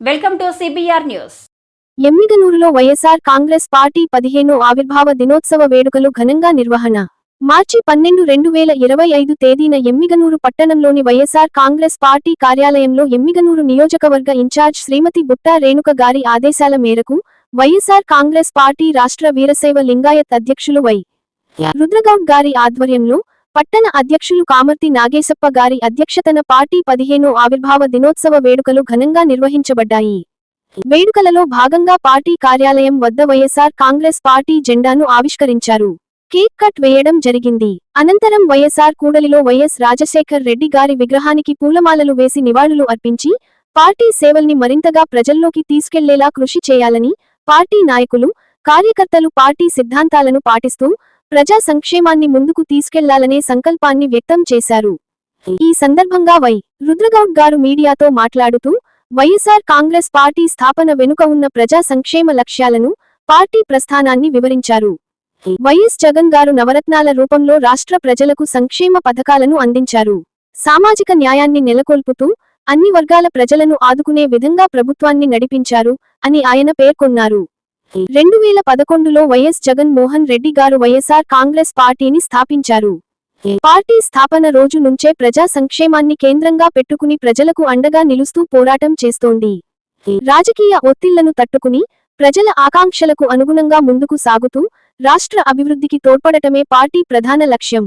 Welcome to CBR news. ఎమ్మిగనూరులో YSR Congress party పదిహేను ఆవిర్భావ దినోత్సవ వేడుకలు ఘనంగా నిర్వహణ. మార్చి పన్నెండు రెండు వేల ఇరవై ఐదు తేదీన ఎమ్మిగనూరు పట్టణంలోని వైఎస్ఆర్ కాంగ్రెస్ పార్టీ కార్యాలయంలో ఎమ్మిగనూరు నియోజకవర్గ ఇన్ఛార్జ్ శ్రీమతి బుట్టా రేణుక గారి ఆదేశాల మేరకు వైఎస్ఆర్ కాంగ్రెస్ పార్టీ రాష్ట్ర వీరశైవ లింగాయత్ అధ్యక్షులు వై. రుద్రగౌడ్ గారి ఆధ్వర్యంలో పట్టణ అధ్యక్షులు కామర్తి నాగేశప్ప గారి అధ్యక్షతన పార్టీ పదిహేనో ఆవిర్భావ దినోత్సవ వేడుకలు ఘనంగా నిర్వహించబడ్డాయి. వేడుకలలో భాగంగా పార్టీ కార్యాలయం వద్ద వైఎస్ఆర్ కాంగ్రెస్ పార్టీ జెండాను ఆవిష్కరించారు. కేక్ కట్ వేయడం జరిగింది. అనంతరం వైఎస్ఆర్ కూడలిలో వైఎస్ రాజశేఖర్ రెడ్డి గారి విగ్రహానికి పూలమాలలు వేసి నివాళులు అర్పించి పార్టీ సేవల్ని మరింతగా ప్రజల్లోకి తీసుకెళ్ళేలా కృషి చేయాలని పార్టీ నాయకులు కార్యకర్తలు పార్టీ సిద్ధాంతాలను పాటిస్తూ ప్రజా సంక్షేమాన్ని ముందుకు తీసుకెళ్ళాలనే సంకల్పాన్ని వ్యక్తం చేశారు. ఈ సందర్భంగా వై. రుద్రగౌడ్ గారు మీడియాతో మాట్లాడుతూ వైఎస్ఆర్ కాంగ్రెస్ పార్టీ స్థాపన వెనుక ఉన్న ప్రజా సంక్షేమ లక్ష్యాలను పార్టీ ప్రస్థానాన్ని వివరించారు. వైఎస్ జగన్ గారు నవరత్నాల రూపంలో రాష్ట్ర ప్రజలకు సంక్షేమ పథకాలను అందించారు. సామాజిక న్యాయాన్ని నెలకొల్పుతూ అన్ని వర్గాల ప్రజలను ఆదుకునే విధంగా ప్రభుత్వాన్ని నడిపించారు అని ఆయన పేర్కొన్నారు. రెండు వేల పదకొండులో వైఎస్ జగన్ మోహన్ రెడ్డి గారు వైఎస్ఆర్ కాంగ్రెస్ పార్టీని స్థాపించారు. పార్టీ స్థాపన రోజు నుంచే ప్రజా సంక్షేమాన్ని కేంద్రంగా పెట్టుకుని ప్రజలకు అండగా నిలుస్తూ పోరాటం చేస్తోంది. రాజకీయ ఒత్తిళ్ళను తట్టుకుని ప్రజల ఆకాంక్షలకు అనుగుణంగా ముందుకు సాగుతూ రాష్ట్ర అభివృద్ధికి తోడ్పడటమే పార్టీ ప్రధాన లక్ష్యం.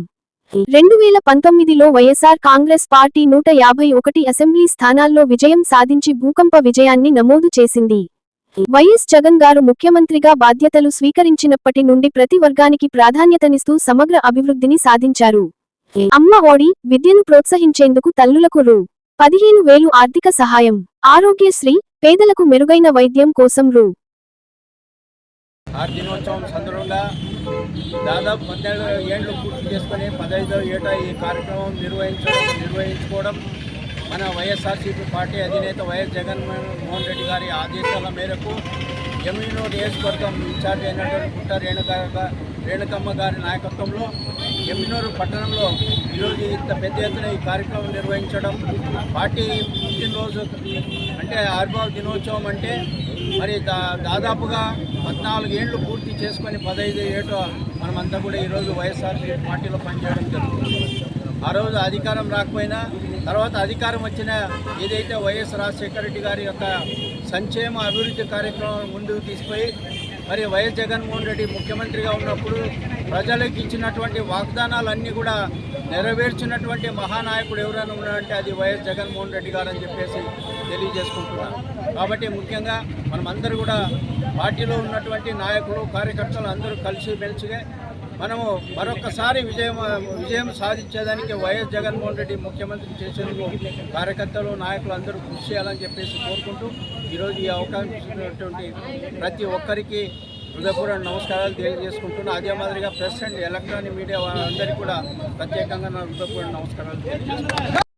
రెండు వేల పంతొమ్మిదిలో వైఎస్ఆర్ కాంగ్రెస్ పార్టీ నూట యాభై ఒకటి అసెంబ్లీ స్థానాల్లో విజయం సాధించి భూకంప విజయాన్ని నమోదు చేసింది. వైఎస్ జగన్ గారు ముఖ్యమంత్రిగా బాధ్యతలు స్వీకరించినప్పటి నుండి ప్రతి వర్గానికి ప్రాధాన్యతనిస్తూ సమగ్ర అభివృద్ధిని సాధించారు. అమ్మ ఓడి విద్యను ప్రోత్సహించేందుకు తల్లులకు రూ. పదిహేను వేలు ఆర్థిక సహాయం. ఆరోగ్యశ్రీ పేదలకు మెరుగైన వైద్యం కోసం రూ. దినోత్సవం సందర్భంగా దాదాపు పన్నెండు ఏళ్ళు పూర్తి చేసుకుని పదహైదో ఏటా ఈ కార్యక్రమం నిర్వహించడం నిర్వహించుకోవడం మన వైఎస్ఆర్సీపీ పార్టీ అధినేత వైఎస్ జగన్మోహన్ రెడ్డి గారి ఆదేశాల మేరకు ఎమ్మినో నియోజకవర్గం ఇన్ఛార్జ్ అయినటువంటి పుట్ట రేణుక రేణుకమ్మ గారి నాయకత్వంలో ఎమ్మినూరు పట్టణంలో ఈరోజు ఇంత పెద్ద ఎత్తున ఈ కార్యక్రమం నిర్వహించడం పార్టీ పుట్టినరోజు అంటే ఆవిర్భావ దినోత్సవం అంటే మరి దా దాదాపుగా పద్నాలుగు ఏళ్ళు పూర్తి చేసుకొని పదహైదు ఏటో మనమంతా కూడా ఈరోజు వైఎస్ఆర్ పార్టీలో పనిచేయడం జరుగుతుంది. ఆ రోజు అధికారం రాకపోయినా తర్వాత అధికారం వచ్చిన ఏదైతే వైఎస్ రాజశేఖర రెడ్డి గారి యొక్క సంక్షేమ అభివృద్ధి కార్యక్రమం ముందుకు తీసుకుపోయి మరి వైఎస్ జగన్మోహన్ రెడ్డి ముఖ్యమంత్రిగా ఉన్నప్పుడు ప్రజలకు ఇచ్చినటువంటి వాగ్దానాలన్నీ కూడా నెరవేర్చినటువంటి మహానాయకుడు ఎవరైనా ఉన్నారంటే అది వైఎస్ జగన్మోహన్ రెడ్డి గారు అని చెప్పేసి తెలియజేసుకుంటున్నాను. కాబట్టి ముఖ్యంగా మనమందరూ కూడా పార్టీలో ఉన్నటువంటి నాయకులు కార్యకర్తలు అందరూ కలిసి మెలిసిగా మనము మరొకసారి విజయం విజయం సాధించేదానికి వైఎస్ జగన్మోహన్ రెడ్డి ముఖ్యమంత్రి చేసేందుకు కార్యకర్తలు నాయకులు అందరూ కృషి చేయాలని చెప్పేసి కోరుకుంటూ ఈరోజు ఈ అవకాశం ఇచ్చినటువంటి ప్రతి ఒక్కరికి హృదయపూర్వక నమస్కారాలు తెలియజేసుకుంటున్నా. అదే మాదిరిగా ప్రెస్ అండ్ ఎలక్ట్రానిక్ మీడియా అందరికీ కూడా ప్రత్యేకంగా నా హృదయపూర్వక నమస్కారాలు తెలియజేసుకుంటున్నాను